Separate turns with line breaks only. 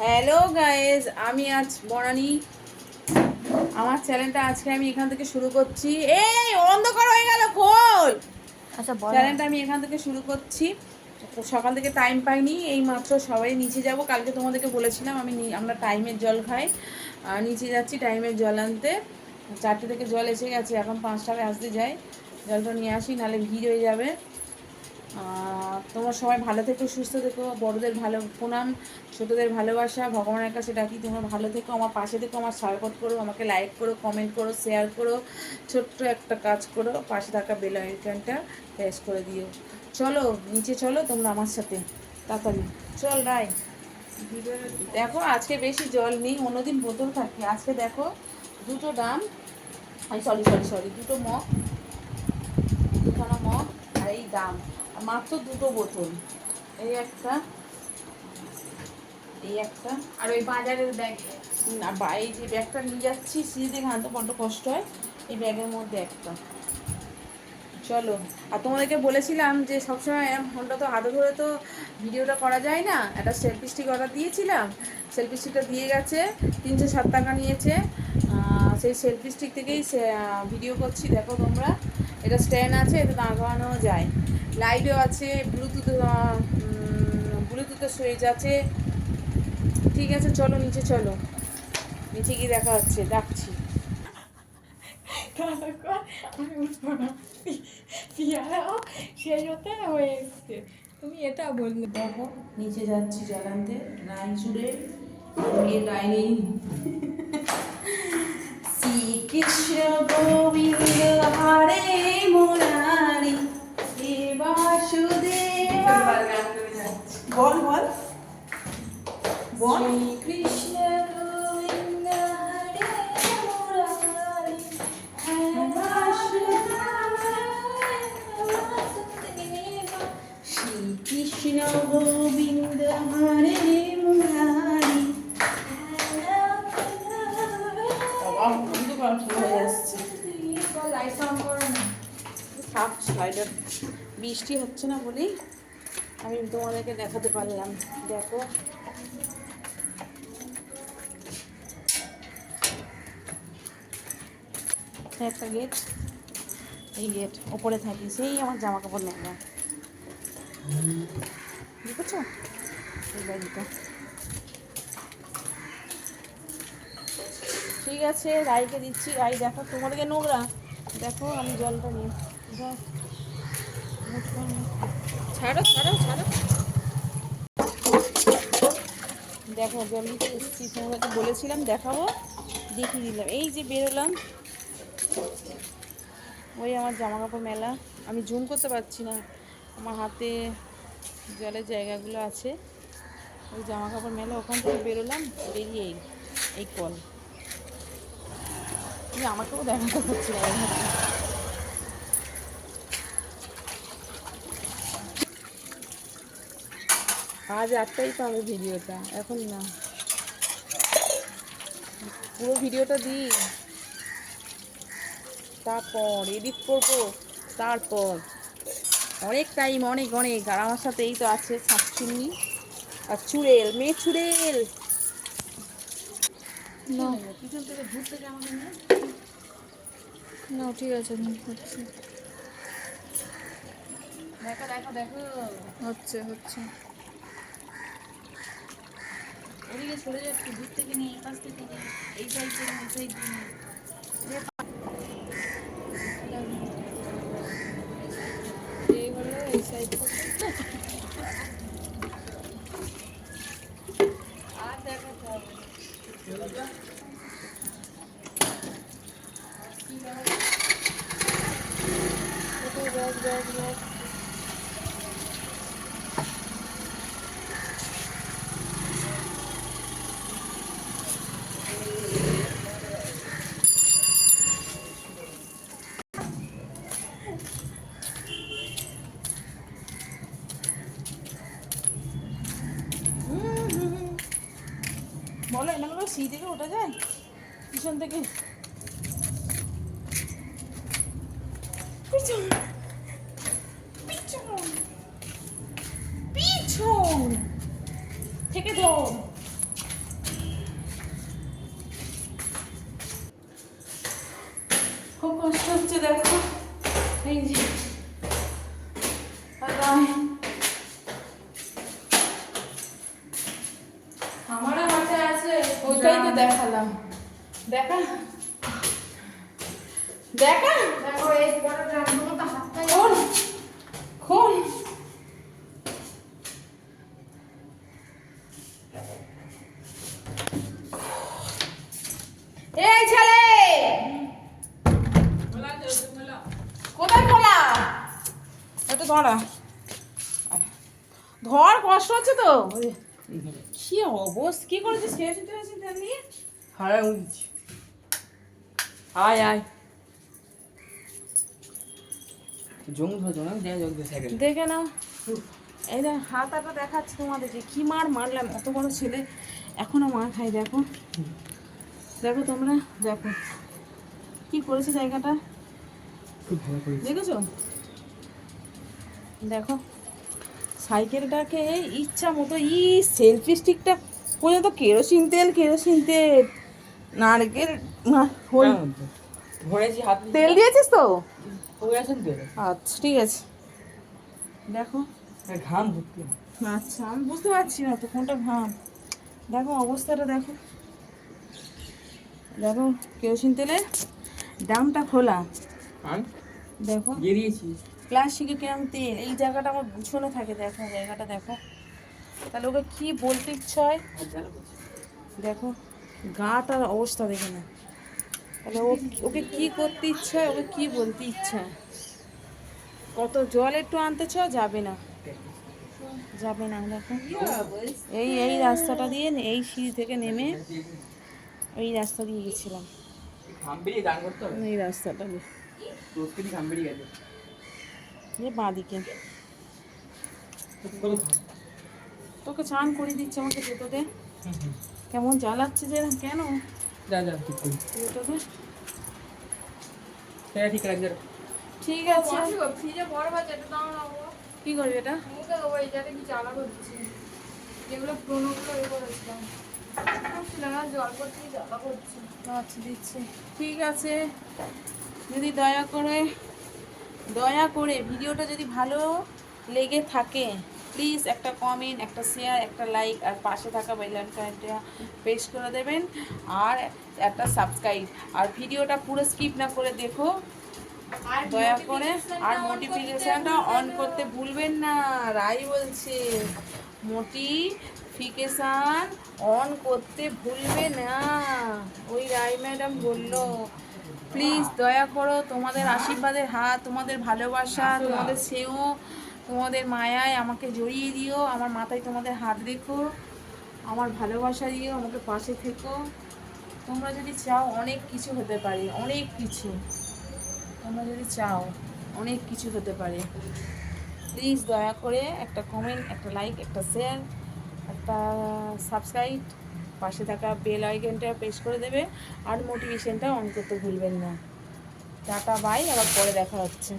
Hello guys আমি আজ বনানি। আমার চ্যানেলটা আজকে আমি এখান থেকে শুরু করছি। এই অন্ধকার হয়ে গেল খোল!
আচ্ছা
চ্যানেলটা আমি এখান থেকে শুরু করছি। সকাল থেকে টাইম পাইনি এই মাত্র সবাই নিচে যাব। কালকে তোমাদেরকে বলেছিলাম আমি আমরা টাইমের জল খাই। নিচে যাচ্ছি টাইমের জল আনতে। চারটে থেকে জল এসে গেছে এখন পাঁচটায় আসতে যাই। জলটা নিয়ে আসি নাহলে ভিড় হয়ে যাবে। তোমরা সবাই ভালো থেকো, সুস্থ থেকো, বড়দের ভালো প্রণাম, ছোটোদের ভালোবাসা, ভগবানের কাছে ডাকি, তোমরা ভালো থেকো, আমার পাশে থেকো, আমার সাপোর্ট করো, আমাকে লাইক করো কমেন্ট করো শেয়ার করো, ছোট্ট একটা কাজ করো, পাশে থাকা বেল আইকনটা প্রেস করে দিও। চলো, নিচে চলো, তোমরা আমার সাথে। তাড়াতাড়ি। চল রাই দেখো, আজকে বেশি জল নেই, অন্যদিন বোতল থাকে। আজকে দেখো, দুটো ডাম সরি সরি সরি দুটো মগ, দুখানা মগ আর এই দাম। মাত্র দুটো বোতল। এই একটা এই একটা। আর ওই বাজারের ব্যাগ না বা এই যে ব্যাগটা নিয়ে যাচ্ছি সিঁড়ি থেকে আনতে বড্ড কষ্ট হয়। এই ব্যাগের মধ্যে একটা। চলো আর তোমাদেরকে বলেছিলাম যে সবসময় এরম ফোনটা তো হাতে ধরে তো ভিডিওটা করা যায় না। একটা সেলফি স্টিক অর্ডার দিয়েছিলাম। সেলফি স্টিকটা দিয়ে গেছে তিনশো সাত টাকা নিয়েছে। সেই সেলফি স্টিক থেকেই ভিডিও করছি দেখো তোমরা। এটা স্ট্যান্ড আছে এটা দাঁড় করানো যায়। লাইটও আছে ব্লুটুথ ব্লুটুথের সুইচ আছে। ঠিক আছে চলো নিচে চলো। নিচে গিয়ে দেখা হচ্ছে ডাকছি
তারপর আমি উঠবো না পিয়ারাও সেই হতে হয়ে এসছে। তুমি এটা বললে।
দেখো নিচে যাচ্ছি রাই জুড়ে বিয়ে গাইনি শ্রীকৃষ্ণ গোবিন্দ হরে মুরারি বল বল বল
কৃষ্ণ গোবিন্দ হরে মুরারি হে বাসুদেব
শ্রীকৃষ্ণ গোবিন্দ হরে মুরারি বৃষ্টি হচ্ছে না বলেই আমি তোমাদেরকে দেখাতে পারলাম। দেখো। একটা গেট এই গেট ওপরে থাকি, সেই আমার জামা কাপড় নেওয়া দেখেছ? এই বাড়িটা। ঠিক আছে, রাইকে দিচ্ছি। রাই, দেখো তোমাদেরকে নোংরা? দেখো, আমি জলটা নিয়ে। ছাড়ো ছাড়ো ছাড়ো। দেখো তোমাদেরকে বলেছিলাম, দেখাবো, দেখিয়ে দিলাম। এই যে বেরোলাম, ওই আমার জামা কাপড় মেলা। আমি জুম করতে পারছি না। আমার হাতে জলের জায়গাগুলো আছে। ওই জামা কাপড় মেলা, ওখান থেকে বেরোলাম, বেরিয়ে এই কল। আমাকেও দেখাতে পারছি না এই হাতে। আজ একটাই তো আমি ভিডিওটা এখন না। পুরো ভিডিওটা দিই। তারপর এডিট করব তারপর অনেক টাইম অনেক অনেক আর আমার সাথে এই তো আছে শাকচুন্নি আর চুড়েল মেয়ে চুড়েল।
না। ঠিক আছে
দেখো দেখো দেখো।
হচ্ছে হচ্ছে।
ওদিকে সরে যাচ্ছি, দূর থেকে নিয়ে, এই পাশ থেকে নিয়ে, এই সাইড থেকে এই সাইড থেকে
এই হলো এই
সি থেকে উঠে যায়? পিছন থেকে। পিছন। পিছন। পিছন। থেকে ধর। দেখা দেখা দেখো
এই
ছেলে! কোথায় খোলা? একটু ধরা। ধর কষ্ট হচ্ছে তো। কি অবস্থা? কি করেছিস? খেয়েছি
হারাই উঠছি আয় আয়। জং ধরছো না জং সাইকেল।
দেখে নাও। এই দেখ হাত আটা দেখাচ্ছি তোমাদেরকে। কি মার মারলাম অত বড় ছেলে। এখনও মার খাই দেখো। দেখো তোমরা দেখো। কি করেছে জায়গাটা?
খুব ভালো করে
দেখেছ? দেখো। সাইকেলটাকে ইচ্ছা মতো ই সেলফি স্টিকটা পর্যন্ত কেরোসিন তেল কেরোসিন তেল। নারকেল না- ওই
ধরেছি হাত
তেল দিয়েছিস তো? আচ্ছা ঠিক আছে। দেখো।
ঘাম
আচ্ছা আমি বুঝতে পারছি না তো কোনটা ঘাম। দেখো অবস্থাটা দেখো। দেখো কেরোসিন তেলের দামটা খোলা। দেখো। প্লাস্টিকের কিরম তেল। এই জায়গাটা আমার গুছনে থাকে দেখো জায়গাটা দেখো। তাহলে ওকে কি বলতে ইচ্ছা হয়?
জ্বালা করছে।
দেখো। গাটার অবস্থা দেখে না। তাহলে ও ওকে কি করতে ইচ্ছা হয় ওকে কি বলতে ইচ্ছা হয়? কত জল একটু আনতে চ যাবে না। যাবে না দেখো। এই এই রাস্তাটা দিয়ে এই সিঁড়ি থেকে নেমে এই রাস্তা দিয়ে গেছিলাম। এই রাস্তাটা দিয়ে। যে বাঁদিকে। তোকে চান করে দিচ্ছে আমাকে জুতোতে কেমন জ্বালাচ্ছে যে কেন?
যা যা ঠিক করি।
জুতোতে
সেটা ঠিক রাখবে
ঠিক আছে।
ফ্রিজে বড় বাচ্চা এটা দাও না।
কি করবি এটা?
মুখে দেবো এটাতে কি জ্বালা করছে? যেগুলো পুরোনোগুলো এ করেছিলাম।
আচ্ছা দিচ্ছি। ঠিক আছে। যদি দয়া করে দয়া করে ভিডিওটা যদি ভালো লেগে থাকে প্লিজ একটা কমেন্ট একটা শেয়ার একটা লাইক আর পাশে থাকা বেল আইকনটা প্রেস করে দেবেন আর একটা সাবস্ক্রাইব আর ভিডিওটা পুরো স্কিপ না করে দেখো।
আর
দয়া করে আর
করতে
অন করতে ভুলবেন না। রাই বলছে নোটিফিকেশন অন করতে ভুলবে না। ওই রাই ম্যাডাম বলল প্লিজ দয়া করো তোমাদের আশীর্বাদের হাত তোমাদের ভালোবাসা তোমাদের সেও তোমাদের মায়ায় আমাকে জড়িয়ে দিও, আমার মাথায় তোমাদের হাত রেখো, আমার ভালোবাসা দিও, আমাকে পাশে থেকো। তোমরা যদি চাও অনেক কিছু হতে পারে, অনেক কিছু। তোমরা যদি চাও অনেক কিছু হতে পারে। প্লিজ দয়া করে একটা কমেন্ট একটা লাইক একটা শেয়ার একটা সাবস্ক্রাইব পাশে থাকা বেল আইকনটা প্রেস করে দেবে, আর মোটিভেশনটা অন করতে ভুলবেন না। টাটা বাই আবার পরে দেখা হচ্ছে।